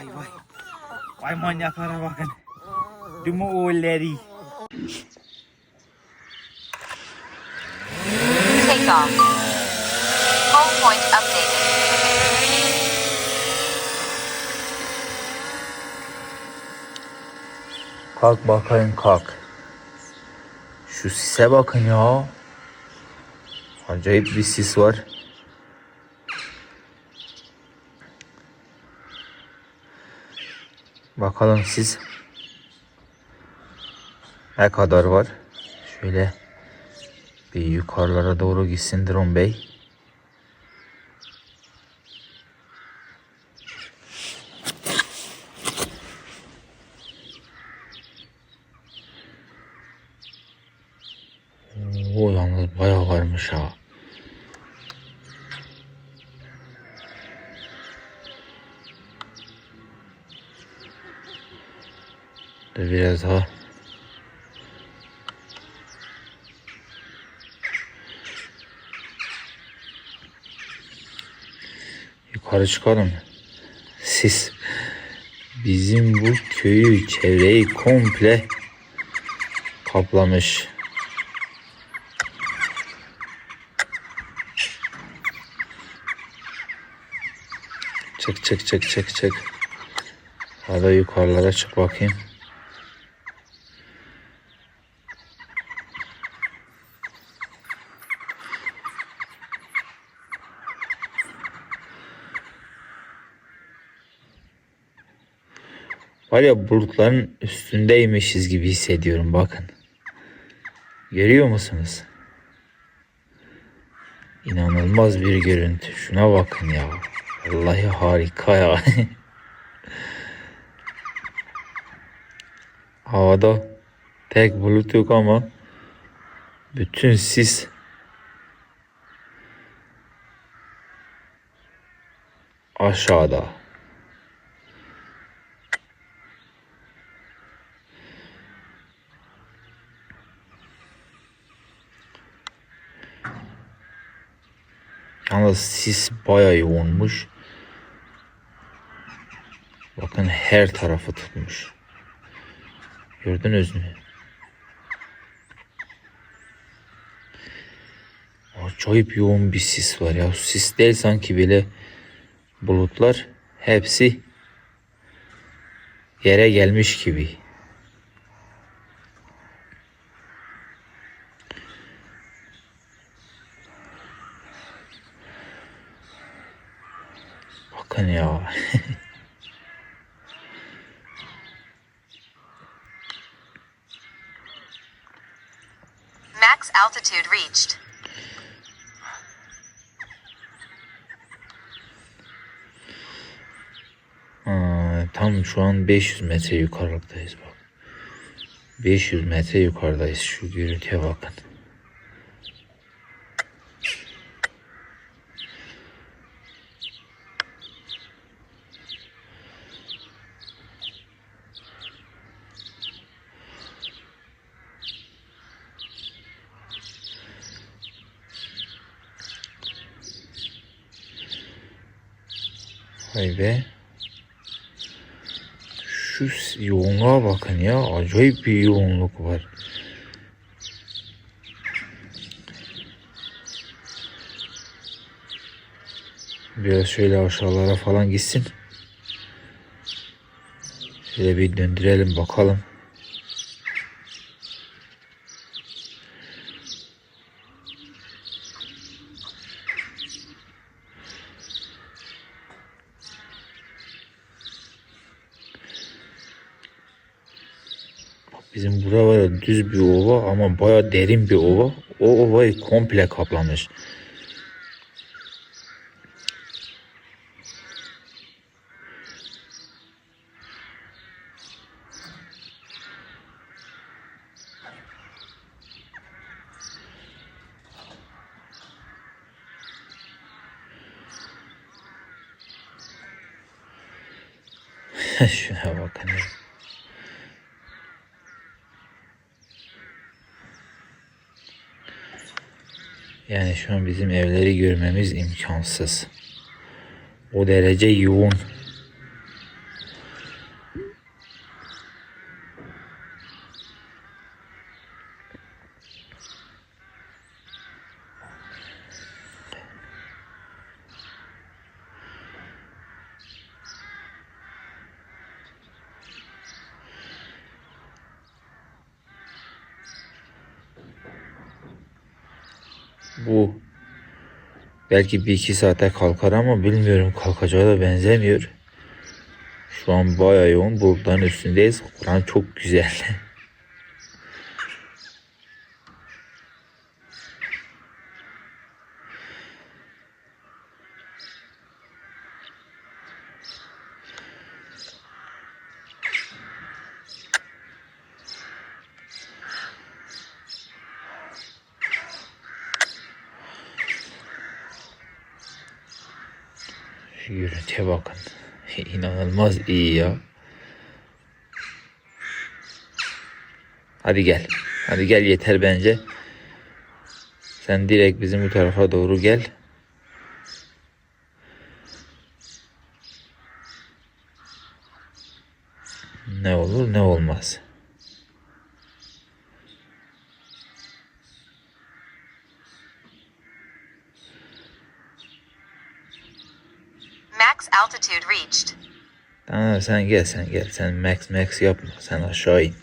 Vay vay. Vay manyaklara bakın. Dumu oğulları. Take off. Home point updated. Kalk bakayım kalk. Şu sise bakın ya. Acayip bir sis var. Bakalım siz ne kadar var? Şöyle bir yukarılara doğru gitsin Drone Bey. O yalnız bayağı varmış ha. Dur biraz daha. Yukarı çıkalım. Siz bizim bu köyü, çevreyi komple kaplamış. Çık çık çık çık çık. Hadi yukarılara çık bakayım. Var ya bulutların üstündeymişiz gibi hissediyorum bakın. Görüyor musunuz? İnanılmaz bir görüntü. Şuna bakın ya. Vallahi harika ya. Havada tek bulut yok ama bütün sis aşağıda. Yalnız sis bayağı yoğunmuş. Bakın her tarafı tutmuş. Gördünüz mü? Acayip yoğun bir sis var ya. Sis değil sanki bile bulutlar hepsi yere gelmiş gibi. Bakın ya. Max altitude reached. Aa, tam şu an 500 metre yukarıdayız bak. 500 metre yukarıdayız. Şu görüntüye bakın. Vay be. Şu yoğunluğa bakın ya. Acayip bir yoğunluk var. Biraz şöyle aşağılara falan gitsin. Şöyle bir döndürelim bakalım. Bizim bura var ya düz bir ova ama baya derin bir ova. O ovayı komple kaplamış. Şuna bakın ya. Yani şu an bizim evleri görmemiz imkansız. O derece yoğun. Bu belki bir iki saate kalkar ama bilmiyorum kalkacağı da benzemiyor. Şu an bayağı yoğun bulutların üstündeyiz. Kur'an çok güzel. Şu bakın. İnanılmaz iyi ya. Hadi gel. Hadi gel yeter bence. Sen direkt bizim bu tarafa doğru gel. Ne olur ne olmaz. Max altitude reached. Tamam sen gel sen gel. Sen max max yapma. Sen aşağı in.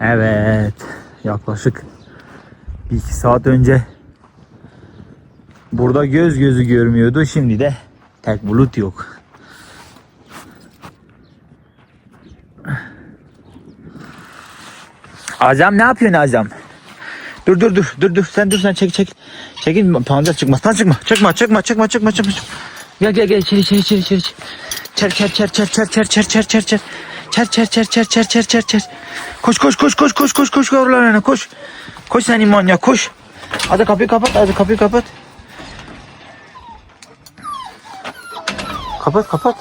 Evet. Yaklaşık bir iki saat önce burada göz gözü görmüyordu. Şimdi de tek bulut yok. Azam ne yapıyorsun Azam? Dur dur dur dur dur sen dur sen çek çek. Çekin pancar çıkmaz. Pan çıkma. Çıkma çıkma çıkma çıkma çıkma. Gel gel gel içeri içeri içeri içeri. Çer çer çer çer çer çer çer çer çer çer. Çer çer çer çer çer çer çer çer. Koş koş koş koş koş koş koş yavrularına koş. Koş sen iman ya koş. Hadi kapıyı kapat hadi kapıyı kapat. Kapat kapat.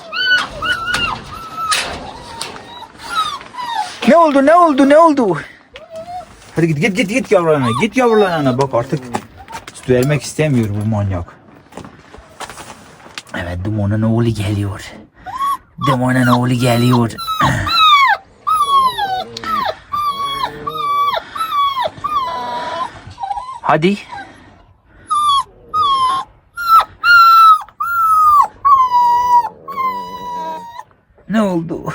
Ne oldu ne oldu ne oldu? Hadi git git git git yavrularına git yavrularına bak artık süt vermek istemiyor bu manyak. Evet dumanın oğlu geliyor. Dumanın oğlu geliyor. Hadi. Ne oldu?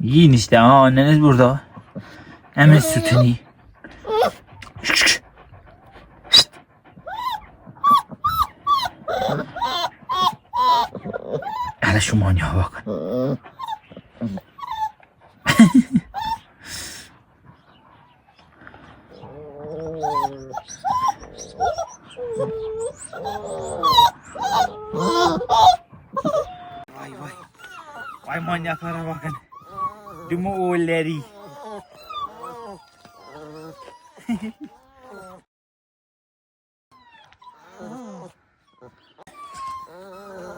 Yiyin işte ha anneniz burada. Hemen sütünü. yiyin. Hele şu manyağa bak. Vay vay. Vay manyaklara bakın. Dumu oğulları.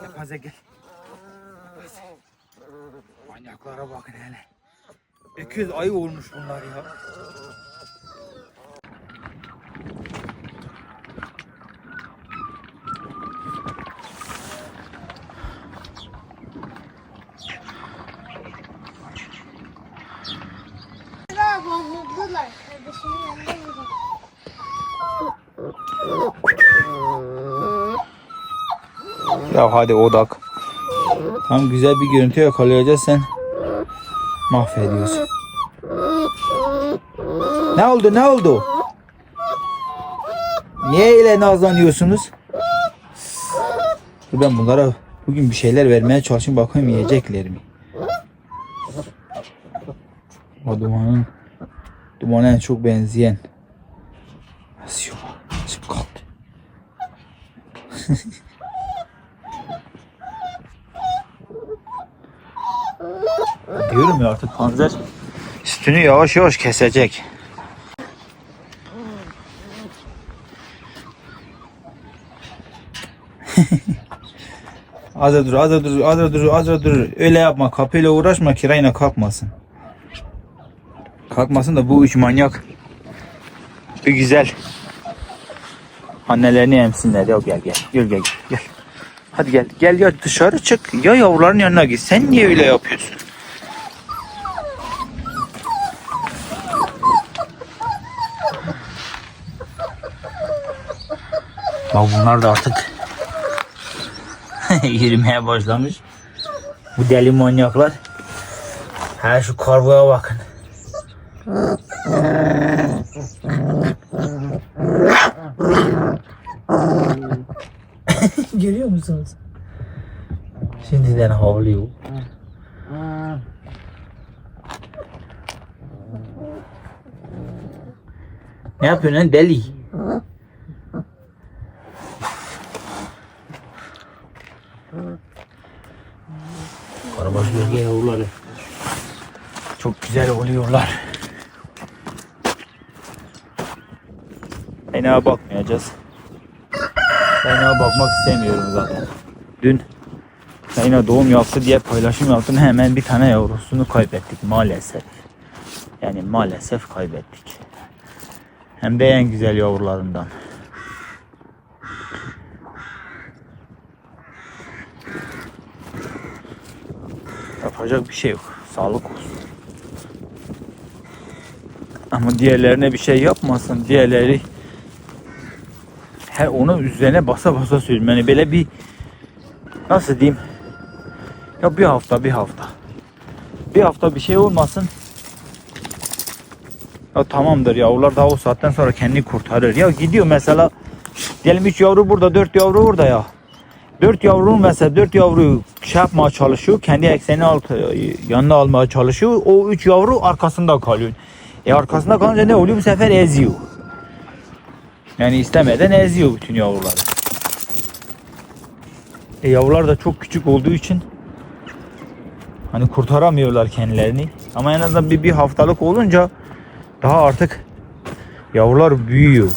gel Paze gel. Manyaklara bakın hele. Öküz ayı olmuş bunlar ya. Yürü. Ya hadi odak. Tam güzel bir görüntü yakalayacağız sen. Mahvediyorsun. Ne oldu ne oldu? Niye öyle nazlanıyorsunuz? Ben bunlara bugün bir şeyler vermeye çalışayım bakayım yiyecekler mi? O dumana en çok benzeyen. Nasıl yok? Nasıl kaldı? Diyorum ya artık panzer sütünü yavaş yavaş kesecek. az dur, az dur, az dur, az dur. Öyle yapma, kapıyla uğraşma, kirayla kalkmasın. Kalkmasın da bu üç manyak bir güzel annelerini emsinler. Ya gel gel, gel gel gel. Hadi gel, gel ya dışarı çık. Ya yavruların yanına git. Sen niye öyle yapıyorsun? Ya bunlar da artık yürümeye başlamış. Bu deli manyaklar. Ha şu kargoya bakın. Musunuz? Şimdiden havlıyor. Ne yapıyorsun lan deli? Karabaş bölge yavruları. Çok güzel oluyorlar. Fena bakmayacağız. Fena bakmak istemiyorum zaten. Dün Fena doğum yaptı diye paylaşım yaptım. Hemen bir tane yavrusunu kaybettik maalesef. Yani maalesef kaybettik. Hem de en güzel yavrularından. Yapacak bir şey yok. Sağlık olsun. Ama diğerlerine bir şey yapmasın. Diğerleri her onun üzerine basa basa söylüyorum. Yani böyle bir nasıl diyeyim? Ya bir hafta bir hafta. Bir hafta bir şey olmasın. Ya tamamdır yavrular daha o saatten sonra kendini kurtarır. Ya gidiyor mesela diyelim 3 yavru burada 4 yavru burada ya. 4 yavrunun mesela 4 yavruyu şey yapmaya çalışıyor. Kendi ekseni altı yanına almaya çalışıyor. O 3 yavru arkasında kalıyor. E arkasında kalınca ne oluyor bu sefer eziyor. Yani istemeden eziyor bütün yavruları. E yavrular da çok küçük olduğu için hani kurtaramıyorlar kendilerini. Ama en azından bir, bir haftalık olunca daha artık yavrular büyüyor.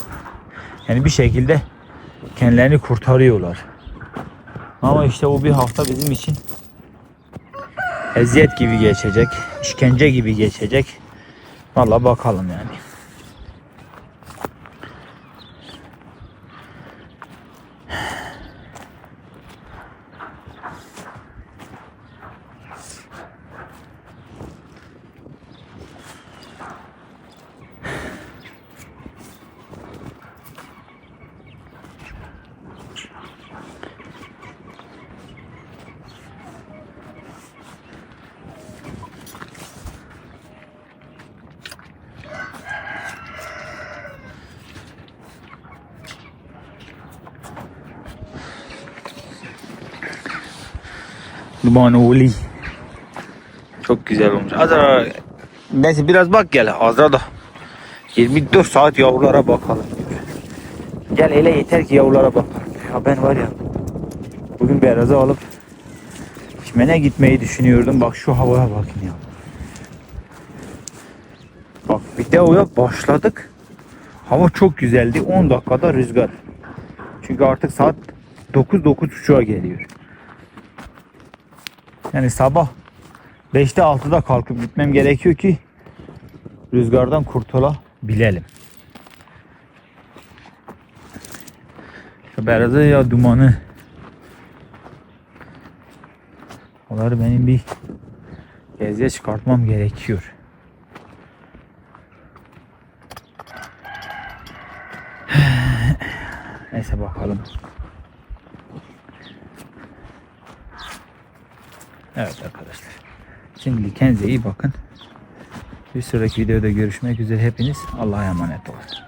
Yani bir şekilde kendilerini kurtarıyorlar. Ama işte o bir hafta bizim için eziyet gibi geçecek, işkence gibi geçecek. Vallahi bakalım yani. Dumanoli. Çok güzel olmuş. Azra neyse biraz bak gel Azra da 24 saat yavrulara bakalım. Gel hele yeter ki yavrulara bakalım. Ya ben var ya bugün beyazı alıp çimene gitmeyi düşünüyordum. Bak şu havaya bakın ya. Bak bir de oya başladık. Hava çok güzeldi. 10 dakikada rüzgar. Çünkü artık saat 9-9.30'a geliyor. Yani sabah 5'te 6'da kalkıp gitmem gerekiyor ki rüzgardan kurtulabilelim. Şu beyazı ya dumanı. Onları benim bir geziye çıkartmam gerekiyor. Neyse bakalım. Evet arkadaşlar. Şimdi kendinize iyi bakın. Bir sonraki videoda görüşmek üzere hepiniz Allah'a emanet olun.